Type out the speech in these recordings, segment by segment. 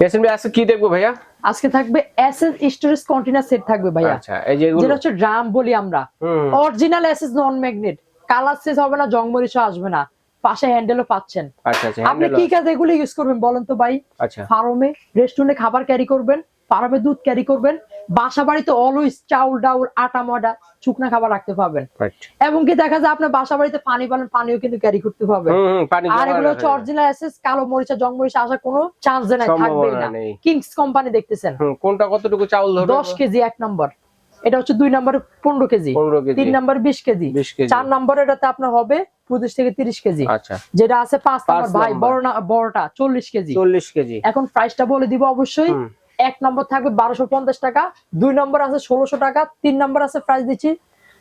ইয়াসিন আজকে কি দেখব ভাইয়া? আজকে থাকবে এসএস স্টোরেজ কন্টেনার সেট থাকবে ভাইয়া। আচ্ছা এই যে যেটা হচ্ছে ড্রাম বলি আমরা। Original SS non magnet. Colour সেজ হবে না জংমরিচও আসবে না। পাশে হ্যান্ডেলও পাচ্ছেন। আচ্ছা আচ্ছা আপনি কি কাজে এগুলো ইউজ করবেন বলেন তো ভাই? আচ্ছা। ফার্মে রেস্টুরেন্টে খাবার ক্যারি করবেন। ফার্মে দুধ ক্যারি করবেন। বাসা বাড়িতে অলওয়েজ চাউল ডাউল আটা ময়দা শুকনা খাবার রাখতে পারবেন। এবং কি দেখা যায় আপনার বাসা বাড়িতে পানি পালেন পানিও কিন্তু ক্যারি করতে পারবেন। পানি আর এগুলো হচ্ছে। অরিজিনাল এসএস কালো মরিচা জং মরিচা আসার কোনো চান্স নাই থাকবেই সম্ভাবনা না কিংস কোম্পানি দেখতেছেন। কোনটা কতটুকু চাউল ধরবে দশ কেজি এক নম্বর এটা হচ্ছে দুই নম্বর পনেরো কেজি। তিন নম্বর বিশ কেজি। চার নম্বর এটাতে আপনার হবে পঁচিশ থেকে তিরিশ কেজি। আচ্ছা। যেটা আছে পাঁচ নম্বর ভাই। বড় না বড়টা চল্লিশ কেজি। 40 কেজি। এখন প্রাইসটা বলে দিব অবশ্যই। এক নম্বর থাকবে বারোশো পঞ্চাশ টাকা দুই নম্বর আছে ষোলোশো টাকা তিন নম্বর আছে প্রাইস দিচ্ছি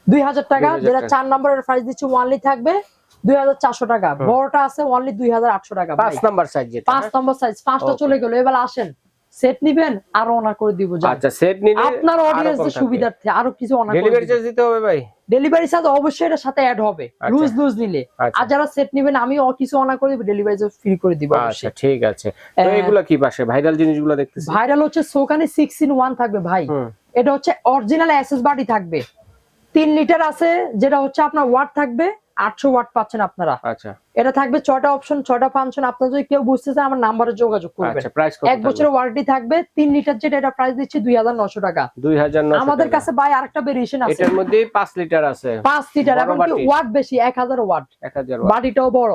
দুই হাজার টাকা যেটা চার নম্বরের প্রাইস দিচ্ছি ওয়ানলি থাকবে দুই হাজার চারশো টাকা। বড়টা আছে ওয়ানলি দুই হাজার আটশো টাকা পাঁচ নম্বর সাইজ পাঁচ হ্যাঁ? নম্বর সাইজ পাঁচটা চলে গেলো এবার আসেন। সেট নিবেন আরও অনা করে দিব। আচ্ছা সেট নিলে আপনার অডিয়েন্সের সুবিধার্থে আরও কিছু অনা ডেলিভারি চার্জ দিতে হবে ভাই? ডেলিভারি চার্জ অবশ্যই এটার সাথে অ্যাড হবে। আচ্ছা। লুজ লুজ নিলে। আচ্ছা। আর যারা সেট নিবেন আমি কিছু অনা করে দিব ডেলিভারি চার্জ ফ্রি করে দিব আচ্ছা ঠিক আছে। তো এগুলো কি পাশে? ভাইরাল জিনিসগুলো দেখতেছি। ভাইরাল হচ্ছে সোকানি সিক্স ইন ওয়ান থাকবে ভাই। এটা হচ্ছে অরিজিনাল এসএস বাড়ি থাকবে। তিন লিটার আছে যেটা হচ্ছে আপনার ওয়াট থাকবে আটশো ওয়াট পাচ্ছেন আপনারা। আচ্ছা। এটা থাকবে ছটা অপশন ছটা ফাংশন আপনার যদি কেউ বুঝতে চান আমার নাম্বারে যোগাযোগ করবেন। আচ্ছা এক বছরের ওয়ারেন্টি থাকবে তিন লিটার যেটা এটা প্রাইস দিচ্ছি দুই হাজার নশো টাকা। দুই হাজার নয়শো আমাদের কাছে ভাই আরেকটা ভেরিয়েশন আছে। এটার মধ্যে পাঁচ লিটার আছে। পাঁচ লিটার এবং কি ওয়াট বেশি এক হাজার ওয়াট 1000 বাড়িটাও বড়।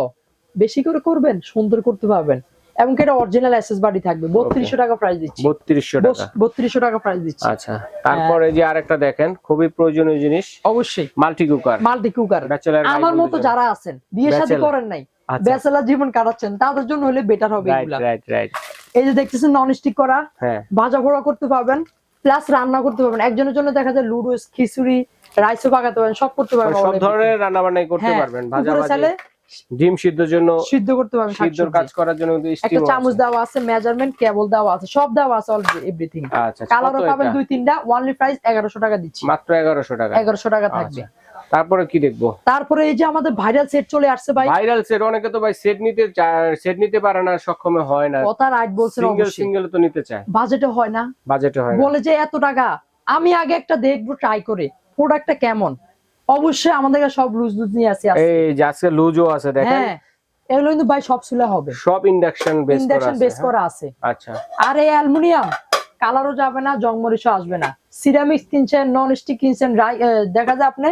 বেশি করে করবেন সুন্দর করতে পারবেন। এবং এটা অরিজিনাল এসএস বাড়ি থাকবে। বত্রিশশো টাকা প্রাইস দিচ্ছি। 3200 টাকা। বত্রিশশো টাকা প্রাইস দিচ্ছি। আচ্ছা তারপরে যে আরেকটা দেখেন খুবই প্রয়োজনীয় জিনিস। অবশ্যই। Multi cooker multi cooker bachelor আমার মতো যারা আছেন বিয়ে শাদী করেন নাই আচ্ছা। ব্যাচেলার জীবন কাটাচ্ছেন তাদের জন্য হলে বেটার হবে এগুলা। রাইট রাইট এই যে দেখতেছেন নন স্টিক করা হ্যাঁ। ভাজা পোড়া করতে পারবেন প্লাস রান্না করতে পারবেন। একজনের জন্য দেখা যায় লুডুস খিচুড়ি রাইসও পাকাতে পারবেন সব করতে পারবেন মানে সব ধরনের রান্না বান্নাই করতে হ্যাঁ, পারবেন ভাজা ভাজি ডিম সিদ্ধর জন্য সিদ্ধ করতে পারবেন সিদ্ধর কাজ করার জন্য কিন্তু একটা চামচ দেওয়া আছে মেজারমেন্ট কেবল দেওয়া আছে সব দেওয়া আছে অলরেডি এভরিথিং আচ্ছা কালারও পাবেন দুই তিনটা ওয়ানলি প্রাইস এগারোশো টাকা দিচ্ছি। মাত্র 1100 টাকা। এগারোশো টাকা থাকবে। আচ্ছা। তারপরে কি দেখব? তারপরে এই যে আমাদের ভাইরাল সেট চলে আসছে ভাই। ভাইরাল সেট অনেকে তো ভাই সেট নিতে সেট নিতে পারে না সক্ষমে হয় না। কথা রাইট বলছেন সিঙ্গেল সিঙ্গেল তো নিতে চায়। বাজেটে হয় না। বাজেটে হয় না। বলে যে এত টাকা আমি আগে একটা দেখব ট্রাই করে। প্রোডাক্টটা কেমন? অবশ্যই আমাদের কাছে সব লুজ লুজ নিয়ে আছে এই যে আজকে লুজও আছে দেখেন। হ্যাঁ এগুলো কিন্তু ভাই সব সুলা হবে। সব ইন্ডাকশন বেস করা ইন্ডাকশন বেস হ্যাঁ? করা আছে। আচ্ছা। আর এই অ্যালুমিনিয়াম কালারও যাবে না জংমরিচও আসবে না। সিরামিক কিনছেন নন স্টিক কিনছেন রাই- দেখা যায় আপনি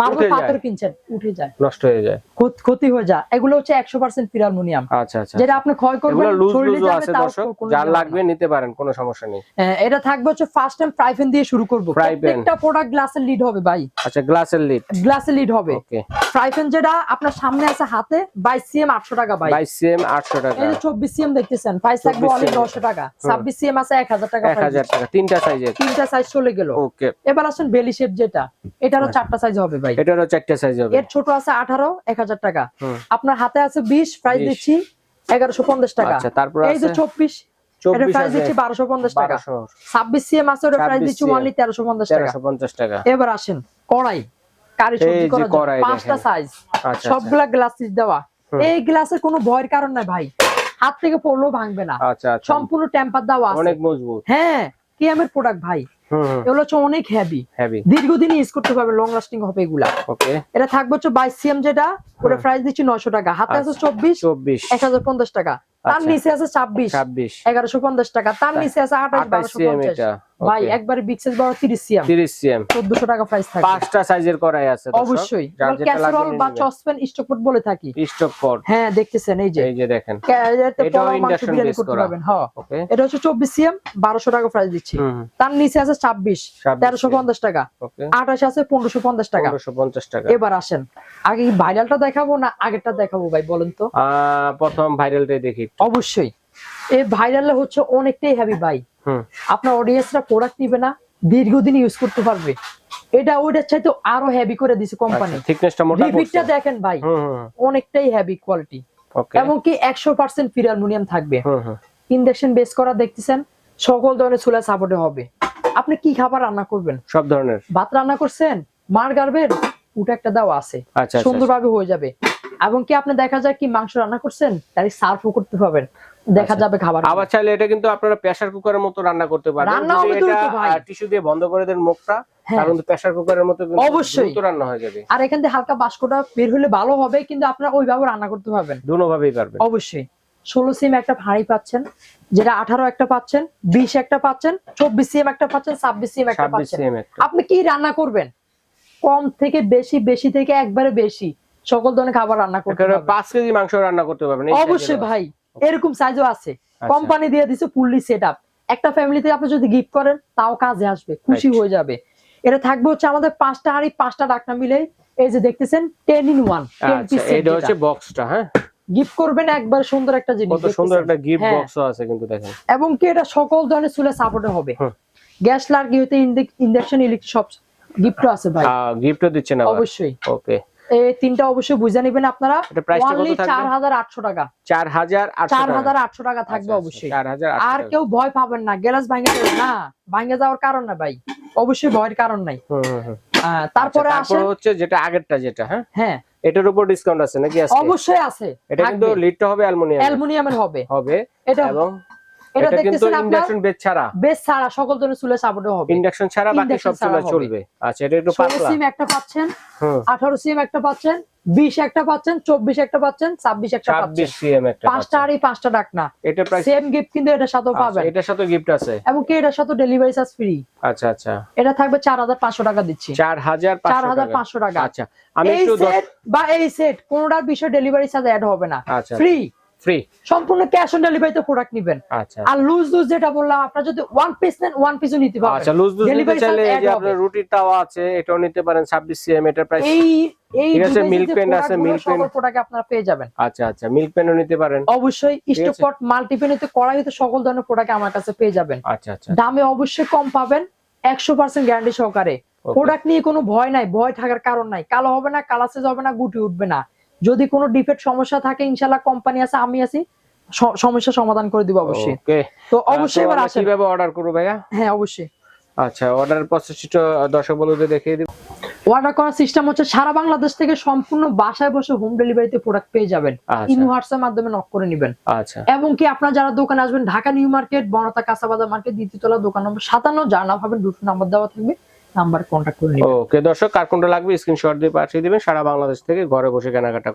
মার্বেল পাথর কিনছেন উঠে যায়। নষ্ট হয়ে যায়। ক্ষতি হয়ে যায়। এগুলো হচ্ছে একশো পার্সেন্ট অ্যালুমিনিয়াম আচ্ছা আচ্ছা যেটা আপনি ক্ষয় করবেন শরীরে যাবে আছে তাও দর্শক যার লাগবে নিতে পারেন কোনো সমস্যা নেই। হ্যাঁ, এটা থাকবে হচ্ছে ফার্স্ট টাইম দিয়ে শুরু করব। প্রত্যেকটা প্রোডাক্ট গ্লাসের লিড হবে ভাই। আচ্ছা গ্লাসের লিড গ্লাসের লিড হবে। ওকে যেটা আপনার সামনে আছে হাতে বাইশ সিএম আটশো টাকা ভাই। 22 সিএম 800 টাকা। এই যে চব্বিশ সিএম দেখতেছেন প্রাইস থাকবে 24 অনেক নশো টাকা। ছাব্বিশ সিএম আছে এক হাজার টাকা price 1000 টাকা তিনটা সাইজের তিনটা সাইজ চলে গেল। ওকে এবার আসেন বেলি শেপ যেটা। এটারও আচ্ছা। চারটা সাইজ হবে ভাই। এটারও চারটা সাইজ হবে। এর ছোট আছে আঠারো এক হাজার টাকা। আপনার হাতে আছে বিশ প্রাইস দিচ্ছি এগারোশো পঞ্চাশ টাকা। আচ্ছা তারপর এই যে আছে 24 প্রাইস আছে দিচ্ছি বারোশো পঞ্চাশ টাকা। 1200 ছাব্বিশ সিএম আছে ওটা প্রাইস 26 দিচ্ছি তেরোশো পঞ্চাশ টাকা। এবার আসেন কড়াই। কারি সবজি পাঁচটা সাইজ আচ্ছা সবগুলা গ্লাস দেওয়া। এই গ্লাসের কোনো ভয়ের কারণ নাই ভাই। হাত থেকে পড়লেও ভাঙবে না। আচ্ছা আচ্ছা। সম্পূর্ণ টেম্পার দেওয়া অনেক মজবুত। হ্যাঁ কিয়ামের প্রোডাক্ট ভাই? এগুলো হচ্ছে অনেক হেভি হেভি দীর্ঘদিন ইউজ করতে পারবে লং লাস্টিং হবে এগুলা। ওকে এটা থাকবে হচ্ছে বাইশ সিএম যেটা ওটা প্রাইস দিচ্ছি নশো টাকা। হাতে আছে আচ্ছা। চব্বিশ এক হাজার পঞ্চাশ টাকা। তার আচ্ছা। নিচে আছে ছাব্বিশ 26 এগারোশো পঞ্চাশ টাকা। তার নিচে আছে আঠাশ বারোশো পঞ্চাশ। এটা। ভাই একবারে বিগ সাইজ বড় তিরিশ সিএম 30 সিএম টাকা প্রাইস থাকবে। পাঁচটা সাইজের করাই আছে অবশ্যই। ক্যাসেরল বা স্টকপট বলে থাকি। স্টক পট হ্যাঁ দেখতেছেন এই যে। এই যে দেখেন। বিরিয়ানি base করতে করা। হ্যাঁ। এটা হচ্ছে চব্বিশ সিএম বারোশো টাকা প্রাইস দিচ্ছি। তার নিচে আছে ছাব্বিশ 26 তেরোশো পঞ্চাশ টাকা। ওকে আঠাশ আছে পনেরোশো পঞ্চাশ টাকা। 1550 টাকা। এবার আসেন। আগে ভাইরালটা দেখাবো না আগেরটা দেখাবো ভাই বলেন তো? প্রথম ভাইরালটাই দেখি অবশ্যই। এই ভাইরালে হচ্ছে অনেকটাই হেভি ভাই। আপনার অডিয়েন্সরা প্রোডাক্ট নিবে না দীর্ঘদিন ইউজ করতে পারবে। এটা ওইটার চাইতে আরও হেভি করে দিছে কোম্পানি থিকনেসটা মোটা রিপিটটা দেখেন ভাই অনেকটাই হেভি কোয়ালিটি এবং কি একশো পার্সেন্ট ফির অ্যালুমিনিয়াম থাকবে। ইন্ডাকশন বেস করা দেখতেছেন সকল ধরনের চুলা সাপোর্টে হবে। আপনি কি খাবার রান্না করবেন? সব ধরনের। ভাত রান্না করছেন মার গার্বের ওটা একটা দাও আছে। আচ্ছা আচ্ছা সুন্দরভাবে হয়ে যাবে। এবং কি আপনি দেখা যায় কি মাংস রান্না করছেন? তাই সার্ভও করতে পারবেন। দেখা আচ্ছা। যাবে খাবার। আবার চাইলে এটা কিন্তু আপনারা প্রেসার কুকারের মতো রান্না করতে পারবেন। রান্না হবে দ্রুত ভাই। টিস্যু দিয়ে বন্ধ করে দেন মুখটা। হ্যাঁ। কারণ প্রেসার কুকারের মতো অবশ্যই। রান্না হয়ে যাবে। আর এখান থেকে হালকা বাষ্পটা বের হলে ভালো হবে কিন্তু আপনারা ওইভাবে রান্না করতে পারবেন। দুনো ভাবেই পারবেন। অবশ্যই। ষোলো সিম একটা হাঁড়ি পাচ্ছেন যেটা আঠারো একটা পাচ্ছেন বিশ একটা পাচ্ছেন চব্বিশ সিএম একটা পাচ্ছেন ছাব্বিশ সিএম একটা পাচ্ছেন। আপনি কি রান্না করবেন? কম থেকে বেশি বেশি থেকে একবারে বেশি। সকল ধরনের খাবার রান্না করতে পারবেন পাঁচ কেজি মাংস রান্না করতে পারবেন এই অবশ্যই ভাই এরকম সাইজও আছে। আচ্ছা। কোম্পানি দিয়ে দিছে ফুললি সেট একটা ফ্যামিলিতে আপনি যদি গিফট করেন তাও কাজে আসবে খুশি হয়ে যাবে। এটা থাকবে হচ্ছে আমাদের পাঁচটা হাঁড়ি পাঁচটা ডাকনা মিলে এই যে দেখতেছেন টেন ইন ওয়ান আচ্ছা এটা হচ্ছে বক্সটা হ্যাঁ? গিফট করবেন একবার সুন্দর একটা জিনিস কত সুন্দর একটা গিফট হ্যাঁ। বক্সও আছে কিন্তু দেখেন। এবং কি এটা সকল ধরনের চুলে সাপোর্টে হবে। গ্যাস লার্কি হইতে ইন্ডাকশন ইলেকট্রিক সব গিফট আছে ভাই। গিফটও দিচ্ছেন অবশ্যই। ওকে এই তিনটা অবশ্যই বুঝে নেবেন আপনারা। এটা প্রাইসটা কত থাকবে? চার হাজার আটশো টাকা। চার হাজার আটশো চার টাকা। থাকবে আচ্ছা, আচ্ছা, অবশ্যই। আর কেউ ভয় পাবেন না। গ্যালাস ভাঙে যাবে না। ভাঙে যাওয়ার কারণ না ভাই। অবশ্যই ভয়ের কারণ নাই। হুম, হুম, হুম। আহ, তারপরে আচ্ছা, তারপরে হচ্ছে যেটা আগেরটা যেটা হ্যাঁ? হ্যাঁ। এটার উপর ডিসকাউন্ট আছে নাকি অবশ্যই আছে। এটা কিন্তু লিডটা হবে অ্যালুমিনিয়াম অ্যালুমিনিয়ামের হবে। হবে এটা এবং এটা দেখতেছেন ইন্ডাকশন বেস ছাড়া। বেশ ছাড়া সকল ধরনের চুলে সাপোর্টে হবে। ইন্ডাকশন ছাড়া বাকি সব চুলা চলবে। আচ্ছা এটা একটু পাতলা। সিম একটা পাচ্ছেন হুম। আঠারো সিম একটা পাচ্ছেন বিশ একটা পাচ্ছেন চব্বিশ একটা পাচ্ছেন ছাব্বিশ একটা পাচ্ছেন। ছাব্বিশ সিএম একটা পাঁচটা আর এই পাঁচটা ডাক না। এটা প্রাইস সেম গিফট কিন্তু এটার সাথেও পাবেন। এটার সাথে গিফট আছে। এবং কি এটার সাথে ডেলিভারি চার্জ ফ্রি আচ্ছা আচ্ছা। এটা থাকবে চার হাজার পাঁচশো টাকা দিচ্ছি। চার হাজার চার পাঁচশো হাজার টাকা। আচ্ছা আমি একটু বা এই সেট কোনটার বিষয়ে ডেলিভারি চার্জ অ্যাড হবে না। আচ্ছা। ফ্রি ফ্রি সম্পূর্ণ ক্যাশ অন ডেলিভারিতে প্রোডাক্ট নেবেন। আচ্ছা। আর লুজ লুজ যেটা বললাম আপনার যদি ওয়ান পিস নেন ওয়ান পিসও নিতে পারবেন। আচ্ছা লুজ লুজ নিতে চাইলে এই যে আপনার রুটির তাওয়া আছে এটাও নিতে পারেন ছাব্বিশ সিএম এটার প্রাইস এই এই ঠিক আছে, যে pen আছে, pen। সকল প্রোডাক্ট আপনারা পেয়ে যাবেন। আচ্ছা আচ্ছা মিল্ক পেনও নিতে পারেন। অবশ্যই হতে সকল ধরনের প্রোডাক্ট আমার কাছে পেয়ে যাবেন। আচ্ছা আচ্ছা। দামে অবশ্যই কম পাবেন একশো পার্সেন্ট গ্যারান্টি সহকারে। প্রোডাক্ট নিয়ে কোনো ভয় নাই ভয় থাকার কারণ নাই। কালো হবে না কালাসেজ হবে না গুটি উঠবে না। যদি কোনো ডিফেক্ট সমস্যা থাকে ইনশাল্লাহ কোম্পানি আছে আমি আছি সমস্যা সমাধান করে দিব অবশ্যই। তো অবশ্যই এবার আসেন। কীভাবে অর্ডার করব ভাইয়া? হ্যাঁ অবশ্যই। আচ্ছা অর্ডার প্রসেসটা দর্শক বন্ধুদের দেখিয়ে দিব। অর্ডার করার সিস্টেম হচ্ছে সারা বাংলাদেশ থেকে সম্পূর্ণ বাসায় বসে হোম ডেলিভারিতে প্রোডাক্ট পেয়ে যাবেন। আচ্ছা। ইমো হোয়াটসঅ্যাপ মাধ্যমে নক করে নেবেন। আচ্ছা। এবং কি আপনার যারা দোকানে আসবেন ঢাকা নিউ মার্কেট বনতা কাঁচাবাজার মার্কেট দ্বিতীয়তলা দোকান নম্বর সাতান্ন যার নাম পাবেন দুটো নাম্বার দেওয়া থাকবে। নাম্বার কন্ট্যাক্ট করে নেবেন। ওকে দর্শক, কার কোনটা লাগবে স্ক্রিনশট দিয়ে পাঠিয়ে দিবেন। সারা বাংলাদেশ থেকে ঘরে বসে কেনাকাটা